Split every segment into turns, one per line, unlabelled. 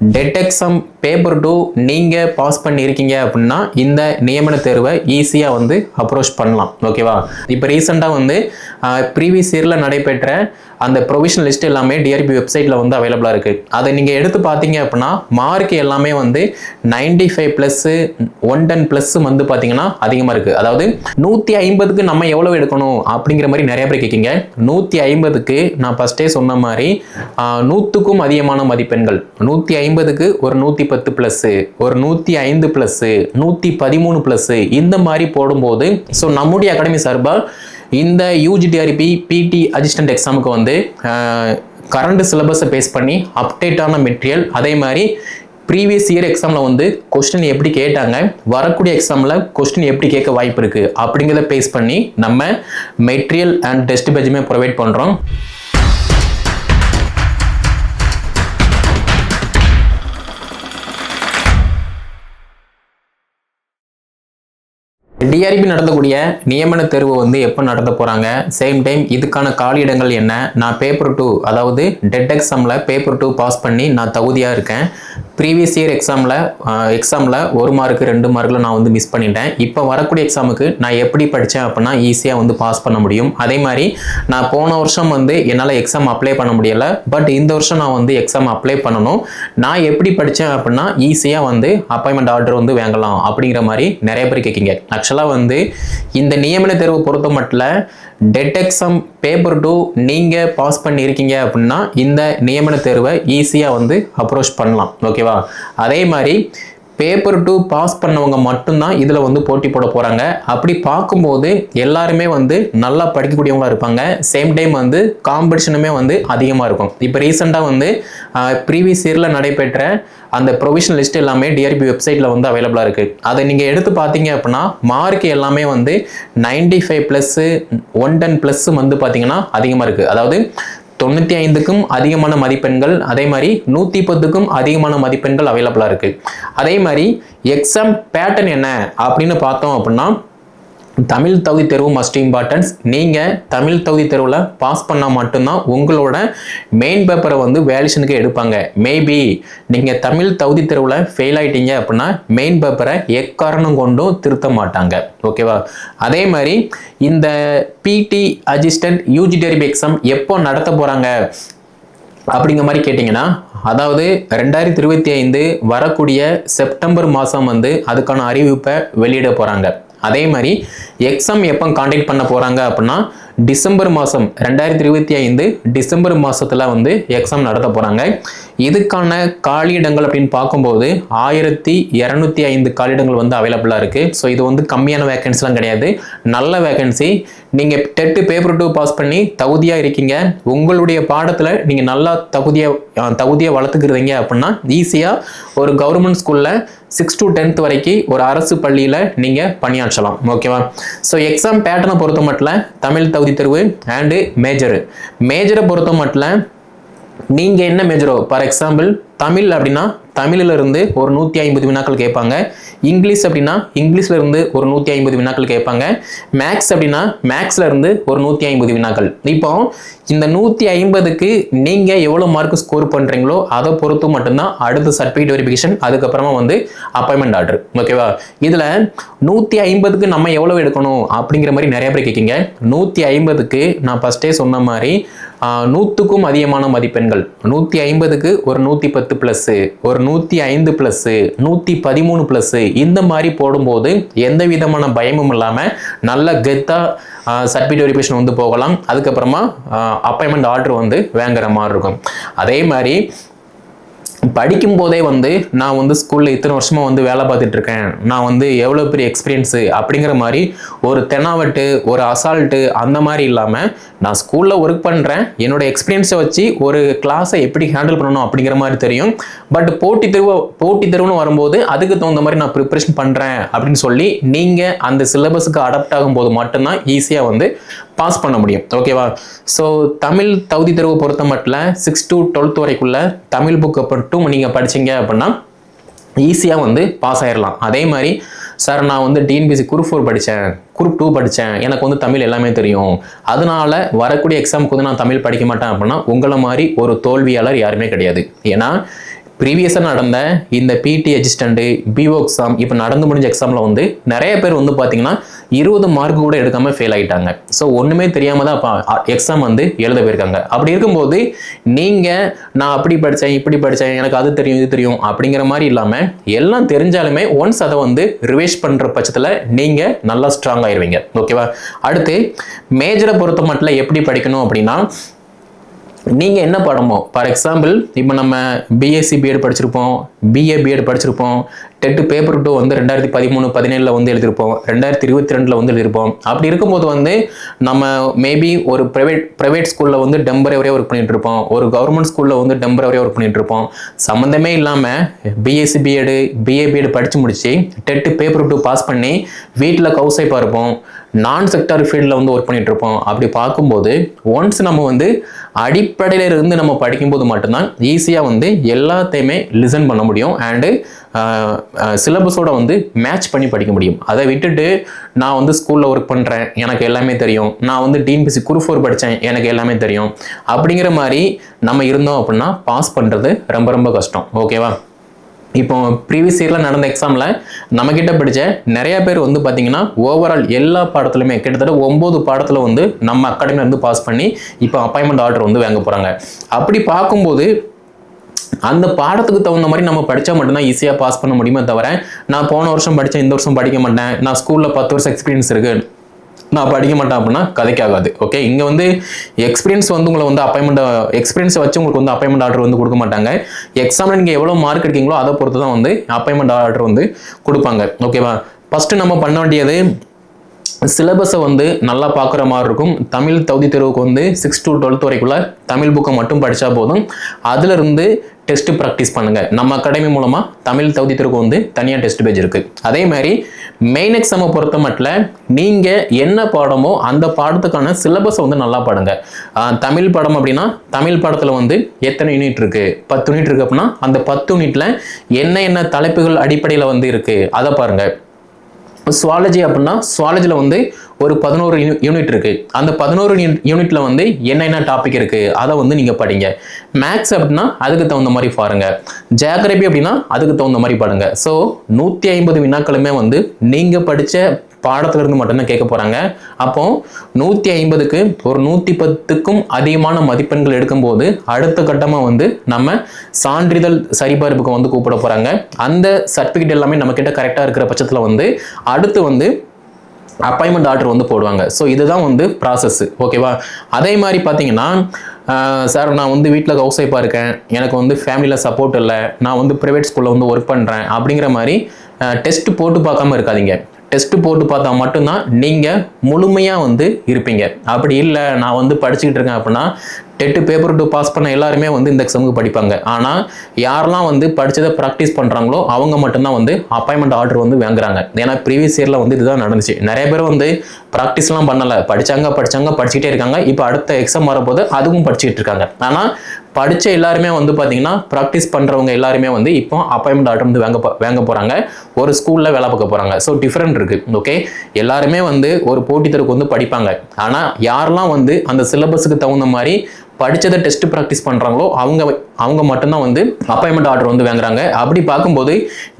Dead exam paper two நீங்கள் pass பண்ணியிருக்கீங்க அப்படின்னா இந்த நியமன தேர்வை ஈஸியாக வந்து அப்ரோச் பண்ணலாம். ஓகேவா இப்போ ரீசெண்டாக வந்து ப்ரீவியஸ் இயரில் நடைபெற்ற அந்த ப்ரொவிஷன் லிஸ்ட் எல்லாமே டிஆர்பி வெப்சைட்டில் வந்து அவைலபிளாக இருக்குது அதை நீங்கள் எடுத்து பார்த்தீங்க அப்படின்னா மார்க் எல்லாமே வந்து ninety five plus one ten plus வந்து பார்த்தீங்கன்னா அதிகமாக இருக்குது அதாவது நூற்றி ஐம்பதுக்கு நம்ம எவ்வளோ எடுக்கணும் அப்படிங்கிற மாதிரி நிறைய பேர் கேட்கிங்க. நூற்றி ஐம்பதுக்கு நான் ஃபஸ்ட்டே சொன்ன மாதிரி நூற்றுக்கும் அதிகமான மதிப்பெண்கள். நூற்றி ஐம்பதுக்கு ஒரு நூற்றி பத்து ப்ளஸ்ஸு ஒரு நூற்றி ஐந்து ப்ளஸ்ஸு நூற்றி பதிமூணு ப்ளஸ்ஸு இந்த மாதிரி போடும்போது ஸோ நம்முடைய அகாடமி சார்பாக இந்த யூஜிடிஆர்பி பிடி அசிஸ்டன்ட் எக்ஸாமுக்கு வந்து கரண்ட் சிலபஸை பேஸ் பண்ணி அப்டேட்டான மெட்டீரியல் அதே மாதிரி ப்ரீவியஸ் இயர் எக்ஸாமில் வந்து கொஸ்டின் எப்படி கேட்டாங்க வரக்கூடிய எக்ஸாமில் கொஸ்டின் எப்படி கேட்க வாய்ப்பு இருக்குது அப்படிங்கிறத பேஸ் பண்ணி நம்ம மெட்டீரியல் அண்ட் டெஸ்ட் பேஜுமே ப்ரொவைட் பண்ணுறோம் டிஆர்பி நடத்தக்கூடிய நியமன தேர்வு வந்து எப்போ நடத்த போகிறாங்க சேம் டைம் இதுக்கான காலியிடங்கள் என்ன? நான் பேப்பர் டூ அதாவது டெட் எக்ஸாமில் பேப்பர் டூ பாஸ் பண்ணி நான் தகுதியாக இருக்கேன். ப்ரீவியஸ் இயர் எக்ஸாமில் எக்ஸாமில் ஒரு மார்க்கு ரெண்டு மார்க்கில் நான் வந்து மிஸ் பண்ணிட்டேன். இப்போ வரக்கூடிய எக்ஸாமுக்கு நான் எப்படி படித்தேன் அப்படின்னா ஈஸியாக வந்து பாஸ் பண்ண முடியும். அதே மாதிரி நான் போன வருஷம் வந்து என்னால் எக்ஸாம் அப்ளை பண்ண முடியலை. பட் இந்த வருஷம் நான் வந்து எக்ஸாம் அப்ளை பண்ணணும். நான் எப்படி படித்தேன் அப்படின்னா ஈஸியாக வந்து அப்பாயின்மெண்ட் ஆர்டர் வந்து வாங்கலாம் அப்படிங்கிற மாதிரி நிறைய பேர் கேட்கிங்க. ஆக்சுவலாக வந்து இந்த நியமன தேர்வு பொறுத்த மட்டும் டெட் எக்ஸாம் பேப்பர் டூ நீங்கள் பாஸ் பண்ணியிருக்கீங்க அப்படின்னா இந்த நியமன தேர்வை ஈஸியாக வந்து அப்ரோச் பண்ணலாம். ஓகேவா அதே மாதிரி பேப்பர் டூ பாஸ் பண்ணவங்க மட்டும்தான் இதில் வந்து போட்டி போட போகிறாங்க அப்படி பார்க்கும்போது எல்லாருமே வந்து நல்லா படிக்கக்கூடியவங்களாக இருப்பாங்க. சேம் டைம் வந்து காம்படிஷனுமே வந்து அதிகமாக இருக்கும். இப்போ ரீசெண்டாக வந்து ப்ரீவியஸ் இயரில் நடைபெற்ற அந்த ப்ரொவிஷனல் லிஸ்ட் எல்லாமே டிஆர்பி வெப்சைட்டில் வந்து அவைலபிளாக இருக்குது அதை நீங்கள் எடுத்து பார்த்தீங்க அப்படின்னா மார்க் எல்லாமே வந்து ninety five plus one ten plus வந்து பார்த்தீங்கன்னா அதிகமாக இருக்குது அதாவது தொண்ணூற்றி ஐந்துக்கும் அதிகமான மதிப்பெண்கள் அதே மாதிரி நூற்றி பத்துக்கும் அதிகமான மதிப்பெண்கள் அவைலபிளாக இருக்குது அதே மாதிரி எக்ஸாம் பேட்டர்ன் என்ன அப்படின்னு பார்த்தோம் அப்படின்னா தமிழ் தகுதி தேர்வு மஸ்ட் இம்பார்ட்டன்ஸ் நீங்கள் தமிழ் தகுதி தேர்வில் பாஸ் பண்ணால் மட்டும்தான் உங்களோட மெயின் பேப்பரை வந்து வேல்யூஷனுக்கு எடுப்பாங்க. மேபி நீங்கள் தமிழ் தகுதி தேர்வில் ஃபெயில் ஆகிட்டீங்க அப்படின்னா மெயின் பேப்பரை எக்காரணம் கொண்டும் திருத்த மாட்டாங்க. ஓகேவா அதே மாதிரி இந்த பிடி அசிஸ்டன்ட் யூஜிடரிபி எக்ஸாம் எப்போ நடத்த போகிறாங்க அப்படிங்கிற மாதிரி கேட்டிங்கன்னா அதாவது ரெண்டாயிரத்தி இருபத்தி ஐந்து வரக்கூடிய செப்டம்பர் மாதம் வந்து அதுக்கான அறிவிப்பை வெளியிட போகிறாங்க அதே மாதிரி எக்ஸாம் எப்போ காண்டாக்ட் பண்ண போகிறாங்க அப்படின்னா டிசம்பர் மாதம் ரெண்டாயிரத்தி இருபத்தி ஐந்து டிசம்பர் மாதத்தில் வந்து எக்ஸாம் நடத்த போகிறாங்க இதுக்கான காலியிடங்கள் அப்படின்னு பார்க்கும்போது ஆயிரத்தி இரநூத்தி ஐந்து காலியிடங்கள் வந்து அவைலபிளாக இருக்குது ஸோ இது வந்து கம்மியான வேகன்சிலாம் கிடையாது. நல்ல வேகன்சி நீங்கள் டெட்டு பேப்பர் டூ பாஸ் பண்ணி தகுதியாக இருக்கீங்க. உங்களுடைய பாடத்தில் நீங்கள் நல்லா தகுதியாக தகுதியை வளர்த்துக்கிறீங்க அப்படின்னா ஈஸியாக ஒரு கவர்மெண்ட் ஸ்கூலில் சிக்ஸ் டு டென்த் வரைக்கும் ஒரு அரசு பள்ளியில் நீங்கள் பணியாற்றலாம். ஓகேவா ஸோ எக்ஸாம் பேட்டர்னை பொறுத்த மட்டும் தமிழ் தகுதி தேர்வு அண்டு மேஜரு மேஜரை பொறுத்த மட்டும் நீங்கள் என்ன மேஜரோ ஃபார் எக்ஸாம்பிள் தமிழ் அப்படின்னா தமிழில் இருந்து ஒரு நூற்றி ஐம்பது வினாக்கள் கேட்பாங்க. இங்கிலீஷ் அப்படின்னா இங்கிலீஷ்லேருந்து ஒரு நூற்றி ஐம்பது வினாக்கள் கேட்பாங்க. மேக்ஸ் அப்படின்னா மேக்ஸ்லேருந்து ஒரு நூற்றி ஐம்பது வினாக்கள். இப்போ இந்த நூற்றி ஐம்பதுக்கு நீங்கள் எவ்வளோ மார்க் ஸ்கோர் பண்ணுறீங்களோ அதை பொறுத்து மட்டும்தான் அடுத்த சர்டிஃபிகேட் வெரிஃபிகேஷன் அதுக்கப்புறமா வந்து அப்பாயின்மெண்ட் ஆர்டர் ஓகேவா இதில் நூற்றி ஐம்பதுக்கு நம்ம எவ்வளோ எடுக்கணும் அப்படிங்கிற மாதிரி நிறைய பேர் கேட்குங்க. நூற்றி ஐம்பதுக்கு நான் ஃபஸ்ட்டே சொன்ன மாதிரி நூற்றுக்கும் அதிகமான மதிப்பெண்கள். நூற்றி ஐம்பதுக்கு ஒரு நூற்றி பத்து பத்து ப்ளஸ்ஸு ஒரு நூற்றி ஐந்து ப்ளஸ்ஸு நூற்றி பதிமூணு ப்ளஸ்ஸு இந்த மாதிரி போடும்போது எந்த விதமான பயமும் இல்லாமல் நல்ல கெத்தாக சர்டிஃபிகேட் வெரிஃபிகேஷன் வந்து போகலாம். அதுக்கப்புறமா அப்பாயின்மெண்ட் ஆர்டர் வந்து வாங்குற மாதிரி இருக்கும். அதே மாதிரி படிக்கும் போதே வந்து நான் வந்து ஸ்கூலில் இத்தனை வருஷமாக வந்து வேலை பார்த்துட்டு இருக்கேன் நான் வந்து எவ்வளோ பெரிய எக்ஸ்பீரியன்ஸு அப்படிங்கிற மாதிரி ஒரு தெனாவட்டு ஒரு அசால்ட்டு அந்த மாதிரி இல்லாமல் நான் ஸ்கூலில் ஒர்க் பண்ணுறேன் என்னோட எக்ஸ்பீரியன்ஸை வச்சு ஒரு கிளாஸை எப்படி ஹேண்டில் பண்ணணும் அப்படிங்கிற மாதிரி தெரியும். பட் போட்டி தேர்வு போட்டி தெருவுன்னு வரும்போது அதுக்கு தகுந்த மாதிரி நான் ப்ரிப்பரேஷன் பண்ணுறேன் அப்படின்னு சொல்லி நீங்கள் அந்த சிலபஸுக்கு அடாப்ட் ஆகும்போது மட்டும்தான் ஈஸியாக வந்து பாஸ் பண்ண முடியும். ஓகேவா ஸோ தமிழ் தகுதி தேர்வு பொறுத்த மட்டும் சிக்ஸ் டு டுவெல்த் வரைக்குள்ள தமிழ் புக்கை மட்டும் நீங்கள் படிச்சீங்க அப்படின்னா ஈஸியாக வந்து பாஸ் ஆயிடலாம் அதே மாதிரி சார் நான் வந்து டிஎன்பிசி குரூப் ஃபோர் படித்தேன் குரூப் டூ படித்தேன் எனக்கு வந்து தமிழ் எல்லாமே தெரியும். அதனால வரக்கூடிய எக்ஸாமுக்கு வந்து நான் தமிழ் படிக்க மாட்டேன் அப்படின்னா உங்களை மாதிரி ஒரு தோல்வியாளர் யாருமே கிடையாது. ஏன்னா ப்ரீவியஸாக நடந்த இந்த பிடி அசிஸ்டண்ட்டு பிஓ எக்ஸாம் இப்போ நடந்து முடிஞ்ச எக்ஸாமில் வந்து நிறைய பேர் வந்து பார்த்தீங்கன்னா இருபது மார்க் கூட எடுக்காமல் ஃபெயில் ஆகிட்டாங்க ஸோ ஒன்றுமே தெரியாமல் தான் எக்ஸாம் வந்து எழுத போயிருக்காங்க. அப்படி இருக்கும்போது நீங்கள் நான் அப்படி படித்தேன் இப்படி படித்தேன் எனக்கு அது தெரியும் இது தெரியும் அப்படிங்கிற மாதிரி இல்லாமல் எல்லாம் தெரிஞ்சாலுமே ஒன்ஸ் அதை வந்து ரிவைஸ் பண்ணுற பட்சத்தில் நீங்கள் நல்லா ஸ்ட்ராங் ஆயிடுவீங்க ஓகேவா அடுத்து மேஜரை பொறுத்த மட்டும் எப்படி படிக்கணும் அப்படின்னா நீங்கள் என்ன படமோ ஃபார் எக்ஸாம்பிள் இப்போ நம்ம பிஎஸ்சி பிஎட் படிச்சிருப்போம் பிஏ பிஎட் படிச்சிருப்போம் டெட்டு பேப்பர் டூ வந்து ரெண்டாயிரத்தி பதிமூணு பதினேழில் வந்து எழுதியிருப்போம் ரெண்டாயிரத்தி இருபத்தி ரெண்டில் வந்து எழுதியிருப்போம். அப்படி இருக்கும்போது வந்து நம்ம மேபி ஒரு ப்ரைவேட் ப்ரைவேட் ஸ்கூலில் வந்து டெம்பரவரியாக ஒர்க் பண்ணிகிட்டு இருப்போம் ஒரு கவர்மெண்ட் ஸ்கூலில் வந்து டெம்பரவரியாக ஒர்க் பண்ணிகிட்டு இருப்போம். சம்மந்தமே இல்லாமல் பிஎஸ்சி பிஎடு பிஏ பிஎட் படித்து முடிச்சு டெட்டு பேப்பர் டூ பாஸ் பண்ணி வீட்டில் கவுசைப்பாக இருப்போம். நான் செக்டார் ஃபீல்டில் வந்து ஒர்க் பண்ணிகிட்டு இருப்போம் அப்படி பார்க்கும்போது ஒன்ஸ் நம்ம வந்து அடிப்படையிலிருந்து நம்ம படிக்கும்போது மட்டும்தான் ஈஸியாக வந்து எல்லாத்தையுமே லிசன் பண்ண முடியும். அண்டு சிலபஸோட வந்து மேட்ச் பண்ணி படிக்க முடியும். அதை விட்டுட்டு நான் வந்து ஸ்கூலில் ஒர்க் பண்ணுறேன் எனக்கு எல்லாமே தெரியும். நான் வந்து டிஎன்பிசி குரூப் ஃபோர் படித்தேன் எனக்கு எல்லாமே தெரியும். அப்படிங்கிற மாதிரி நம்ம இருந்தோம் அப்படின்னா பாஸ் பண்ணுறது ரொம்ப ரொம்ப கஷ்டம். ஓகேவா இப்போ ப்ரீவியஸ் இயரில் நடந்த எக்ஸாமில் நம்மக்கிட்ட படித்த நிறையா பேர் வந்து பார்த்தீங்கன்னா ஓவரால் எல்லா பாடத்துலையுமே கிட்டத்தட்ட ஒம்பது பாடத்தில் வந்து நம்ம அகாடமி வந்து பாஸ் பண்ணி இப்போ அப்பாயின்மெண்ட் ஆர்டர் வந்து வாங்க போகிறாங்க அப்படி பார்க்கும்போது அந்த பாடத்துக்கு தகுந்த மாதிரி நம்ம படித்தா மட்டும்தான் ஈஸியாக பாஸ் பண்ண முடியுமே தவிர நான் போன வருஷம் படித்தேன் இந்த வருஷம் படிக்க மாட்டேன் நான் ஸ்கூலில் பத்து வருஷம் எக்ஸ்பீரியன்ஸ் இருக்குது நான் படிக்க மாட்டேன் அப்படின்னா கதைக்காகாது ஓகே இங்கே வந்து எக்ஸ்பீரியன்ஸ் வந்து உங்களை வந்து அப்பாயின்மெண்ட் எக்ஸ்பீரியன்ஸை வச்சு உங்களுக்கு வந்து அப்பாயின்மெண்ட் ஆர்டர் வந்து கொடுக்க மாட்டாங்க. எக்ஸாமில் நீங்கள் எவ்வளோ மார்க் எடுக்கீங்களோ அதை பொறுத்து தான் வந்து அப்பாயின்மெண்ட் ஆர்டர் வந்து கொடுப்பாங்க ஓகேவா ஃபஸ்ட்டு நம்ம பண்ண வேண்டியது சிலபஸை வந்து நல்லா பார்க்குற மாதிரி இருக்கும். தமிழ் தகுதி தேர்வுக்கு வந்து சிக்ஸ் டு டுவெல்த் வரைக்குள்ள தமிழ் புக்கை மட்டும் படித்தா போதும். அதிலிருந்து டெஸ்ட் ப்ராக்டிஸ் பண்ணுங்க. நம்ம அகாடமி மூலமாக தமிழ் தகுதி வந்து தனியாக டெஸ்ட் பேஜ் இருக்கு. அதே மாதிரி மெயின் எக்ஸாமை பொறுத்த மட்டும் நீங்கள் என்ன பாடமோ அந்த பாடத்துக்கான சிலபஸை வந்து நல்லா பாடுங்க. தமிழ் பாடம் அப்படின்னா தமிழ் பாடத்தில் வந்து எத்தனை யூனிட் இருக்கு? பத்து யூனிட் இருக்கு அப்படின்னா அந்த பத்து யூனிட்ல என்ன என்ன தலைப்புகள் அடிப்படையில் வந்து இருக்கு? அதை பாருங்க. சுவாலஜி அப்படின்னா சுவாலஜியில் வந்து ஒரு பதினோரு யூனிட் இருக்குது அந்த பதினோரு யூனிட்டில் வந்து என்னென்ன டாபிக் இருக்குது அதை வந்து நீங்கள் படிங்க. மேக்ஸ் அப்படின்னா அதுக்கு தகுந்த மாதிரி பாருங்கள் ஜியாகிரபி அப்படின்னா அதுக்கு தகுந்த மாதிரி பாருங்கள் ஸோ நூற்றி ஐம்பது வினாக்களுமே வந்து நீங்கள் படித்த பாடத்திலிருந்து மட்டும்தான் கேட்க போகிறாங்க அப்போ நூற்றி ஐம்பதுக்கு ஒரு நூற்றி பத்துக்கும் அதிகமான மதிப்பெண்கள் எடுக்கும்போது அடுத்த கட்டமாக வந்து நம்ம சான்றிதழ் சரிபார்ப்புக்கு வந்து கூப்பிட போகிறாங்க அந்த சர்டிஃபிகேட் எல்லாமே நம்மக்கிட்ட கரெக்டாக இருக்கிற பட்சத்தில் வந்து அடுத்து வந்து அப்பாயின்மெண்ட் ஆர்டர் வந்து போடுவாங்க. ஸோ இதுதான் வந்து ப்ராசஸ் ஓகேவா அதே மாதிரி பார்த்தீங்கன்னா சார் நான் வந்து வீட்டில் ஹவுஸ் ஒய்ஃபாக இருக்கேன். எனக்கு வந்து ஃபேமிலியில் சப்போர்ட் இல்லை. நான் வந்து ப்ரைவேட் ஸ்கூலில் வந்து ஒர்க் பண்ணுறேன் அப்படிங்கிற மாதிரி டெஸ்ட் போட்டு பார்க்காம இருக்காதிங்க. டெஸ்ட்டு போட்டு பார்த்தா மட்டும்தான் நீங்கள் முழுமையாக வந்து இருப்பீங்க. அப்படி இல்லை நான் வந்து படிச்சுக்கிட்டு இருக்கேன் அப்படின்னா டெட்டு பேப்பர் டூ பாஸ் பண்ண எல்லாருமே வந்து இந்த எக்ஸாமுக்கு படிப்பாங்க. ஆனால் யாரெல்லாம் வந்து படித்ததை ப்ராக்டிஸ் பண்ணுறாங்களோ அவங்க மட்டும்தான் வந்து அப்பாயின்மெண்ட் ஆர்டர் வந்து வாங்குறாங்க. ஏன்னா ப்ரீவியஸ் இயரில் வந்து இதுதான் நடந்துச்சு. நிறைய பேர் வந்து ப்ராக்டிஸ்லாம் பண்ணலை. படிச்சாங்க படித்தாங்க படிச்சுக்கிட்டே இருக்காங்க. இப்போ அடுத்த எக்ஸாம் வரும்போது அதுவும் படிச்சுக்கிட்டு இருக்காங்க. ஆனால் படித்த எல்லாருமே வந்து பார்த்தீங்கன்னா ப்ராக்டிஸ் பண்ணுறவங்க எல்லாருமே வந்து இப்போ அப்பாயின்மெண்ட் ஆர்டர் வந்து வாங்க வாங்க போகிறாங்க ஒரு ஸ்கூலில் வேலை பார்க்க போகிறாங்க ஸோ டிஃப்ரெண்ட் இருக்குது ஓகே எல்லாருமே வந்து ஒரு போட்டித்தருக்கு வந்து படிப்பாங்க. ஆனால் யாரெல்லாம் வந்து அந்த சிலபஸுக்கு தகுந்த மாதிரி படித்ததை டெஸ்ட் ப்ராக்டிஸ் பண்ணுறாங்களோ அவங்க அவங்க மட்டும்தான் வந்து அப்பாயின்மெண்ட் ஆர்டர் வந்து வாங்குறாங்க. அப்படி பார்க்கும்போது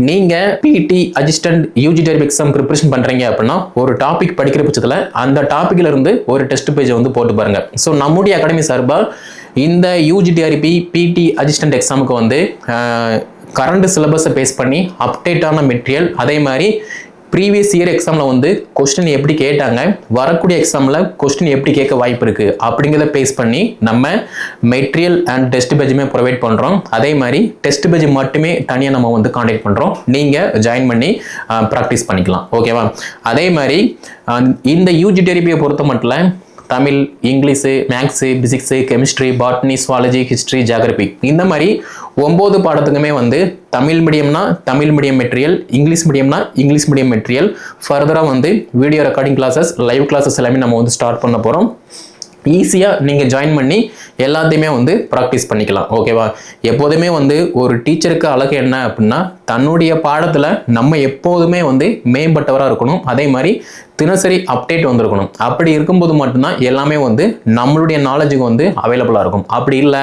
நீங்கள் BT assistant UG type exam preparation பண்ணுறீங்க அப்படின்னா ஒரு டாபிக் படிக்கிற பட்சத்தில் அந்த டாப்பிக்ல இருந்து ஒரு டெஸ்ட் பேஜை வந்து போட்டு பாருங்கள் ஸோ நம்முடைய அகாடமி சார்பாக இந்த யூஜிடிஆர்பி பிடி அசிஸ்டன்ட் எக்ஸாமுக்கு வந்து கரண்ட் சிலபஸை பேஸ் பண்ணி அப்டேட்டான மெட்டீரியல் அதே மாதிரி ப்ரீவியஸ் இயர் எக்ஸாமில் வந்து கொஸ்டின் எப்படி கேட்டாங்க வரக்கூடிய எக்ஸாமில் கொஸ்டின் எப்படி கேட்க வாய்ப்பு இருக்குது அப்படிங்கிறத பேஸ் பண்ணி நம்ம மெட்டீரியல் அண்ட் டெஸ்ட் பேஜுமே ப்ரொவைட் பண்ணுறோம் அதே மாதிரி டெஸ்ட் பேஜ் மட்டுமே தனியாக நம்ம வந்து காண்டாக்ட் பண்ணுறோம் நீங்கள் ஜாயின் பண்ணி ப்ராக்டிஸ் பண்ணிக்கலாம். ஓகேவா அதே மாதிரி இந்த யூஜி டெரிபியை பொறுத்த மட்டும் Tamil English maths physics chemistry botany zoology history geography. இந்த மாதிரி ஒம்பது பாடத்துக்குமே வந்து தமிழ் மீடியம்னா தமிழ் மீடியம் மெட்டீரியல் இங்கிலீஷ் மீடியம்னா இங்கிலீஷ் மீடியம் மெட்டீரியல். ஃபர்தராக வந்து video recording classes live classes எல்லாமே நம்ம வந்து ஸ்டார்ட் பண்ண போகிறோம் ஈஸியாக நீங்கள் ஜாயின் பண்ணி எல்லாத்தையுமே வந்து ப்ராக்டிஸ் பண்ணிக்கலாம். ஓகேவா எப்போதுமே வந்து ஒரு டீச்சருக்கு அழகு என்ன அப்படின்னா தன்னுடைய பாடத்தில் நம்ம எப்போதுமே வந்து மேம்பட்டவராக இருக்கணும். அதே மாதிரி தினசரி அப்டேட் வந்திருக்கணும். அப்படி இருக்கும்போது மட்டும்தான் எல்லாமே வந்து நம்மளுடைய நாலேஜுக்கு வந்து அவைலபிளாக இருக்கும். அப்படி இல்லை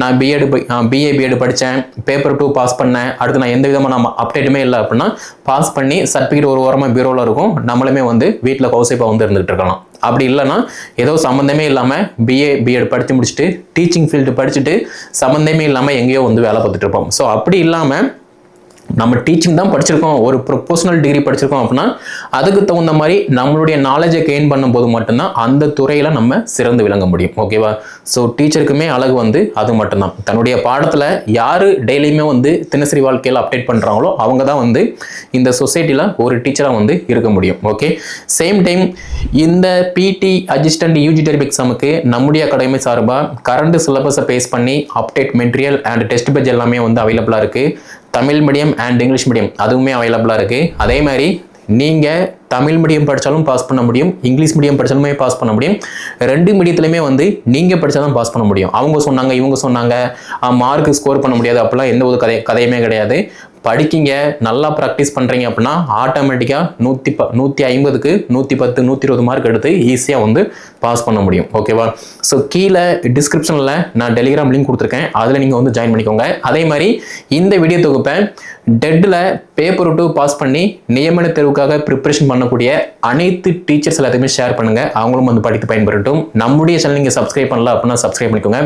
நான் பிஎட் பிஏ பிஎட் படித்தேன் பேப்பர் டூ பாஸ் பண்ணேன் அடுத்து நான் எந்த விதமான அப்டேட்டுமே இல்லை அப்படின்னா பாஸ் பண்ணி சர்டிஃபிகேட் ஒரு ஓரமாக பீரோவில் இருக்கும். நம்மளுமே வந்து வீட்டில் ஹவுசேப்பாக வந்து இருந்துகிட்டு இருக்கலாம். அப்படி இல்லைன்னா ஏதோ சம்மந்தமே இல்லாமல் பிஏ பிஎட் படித்து முடிச்சுட்டு டீச்சிங் ஃபீல்டு படிச்சுட்டு சம்மந்தமே இல்லாமல் எங்கேயோ வந்து வேலை பார்த்துட்டு இருப்போம். ஸோ அப்படி இல்லாமல் நம்ம டீச்சிங் தான் படிச்சிருக்கோம். ஒரு ப்ரொஃபஷனல் டிகிரி படிச்சிருக்கோம் அப்படின்னா அதுக்கு தகுந்த மாதிரி நம்மளுடைய நாலேஜை கெயின் பண்ணும்போது மட்டும்தான் அந்த துறையில் நம்ம சிறந்து விளங்க முடியும். ஓகேவா ஸோ டீச்சருக்குமே அழகு வந்து அது மட்டும்தான். தன்னுடைய பாடத்தில் யார் டெய்லியுமே வந்து தினசரி வாழ்க்கையில் அப்டேட் பண்ணுறாங்களோ அவங்க தான் வந்து இந்த சொசைட்டியில் ஒரு டீச்சராக வந்து இருக்க முடியும். ஓகே சேம் டைம் இந்த பிடி அசிஸ்டன்ட் யூஜி டெரிப் எக்ஸாமுக்கு நம்முடைய அகாடமி சார்பாக கரண்ட் சிலபஸை பேஸ் பண்ணி update material and test page எல்லாமே வந்து அவைலபிளாக இருக்குது Tamil medium and English medium அதுவுமே அவைலபிளாக இருக்குது அதே மாதிரி நீங்கள் தமிழ் மீடியம் படித்தாலும் பாஸ் பண்ண முடியும் இங்கிலீஷ் மீடியம் படித்தாலுமே பாஸ் பண்ண முடியும். ரெண்டு மீடியத்துலையுமே வந்து நீங்கள் படித்தா தான் பாஸ் பண்ண முடியும். அவங்க சொன்னாங்க இவங்க சொன்னாங்க மார்க் ஸ்கோர் பண்ண முடியாது அப்படிலாம் எந்த ஒரு கதை கதையுமே கிடையாது. படிக்கிங்க நல்லா ப்ராக்டிஸ் பண்ணுறீங்க அப்படின்னா ஆட்டோமேட்டிக்காக நூற்றி ப நூற்றி ஐம்பதுக்கு நூற்றி பத்து நூற்றி இருபது மார்க் எடுத்து ஈஸியாக வந்து பாஸ் பண்ண முடியும். ஓகேவா ஸோ கீழே டிஸ்கிரிப்ஷனில் நான் டெலிகிராம் லிங்க் கொடுத்துருக்கேன். அதில் நீங்கள் வந்து ஜாயின் பண்ணிக்கோங்க. அதே மாதிரி இந்த வீடியோ தொகுப்பை டெட்டில் பேப்பர் டூ பாஸ் பண்ணி நியமன தேர்வுக்காக ப்ரிப்பரேஷன் பண்ணக்கூடிய அனைத்து டீச்சர்ஸ் எல்லாத்தையுமே ஷேர் பண்ணுங்கள் அவங்களும் வந்து படித்து பயன்பெறட்டும். நம்முடைய சேனல் நீங்கள் சப்ஸ்கிரைப் பண்ணல அப்படின்னா சப்ஸ்கிரைப் பண்ணிக்கோங்க.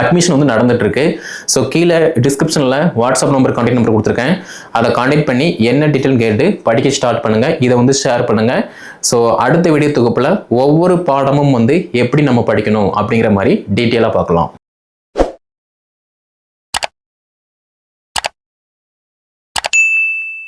அட்மிஷன் வந்து நடந்துட்டுருக்கு. ஸோ கீழே டிஸ்கிரிப்ஷனில் வாட்ஸ்அப் நம்பர் கான்டாக்ட் நம்பர் கொடுத்துருக்கேன். அதை காண்டாக்ட் பண்ணி என்ன டீட்டெயில் கேட்டு படிக்க ஸ்டார்ட் பண்ணுங்க. இதை வந்து ஷேர் பண்ணுங்கள் ஸோ அடுத்த வீடியோ தொகுப்பில் ஒவ்வொரு பாடமும் வந்து எப்படி நம்ம படிக்கணும் அப்படிங்கிற மாதிரி டீட்டெயிலாக பார்க்கலாம்.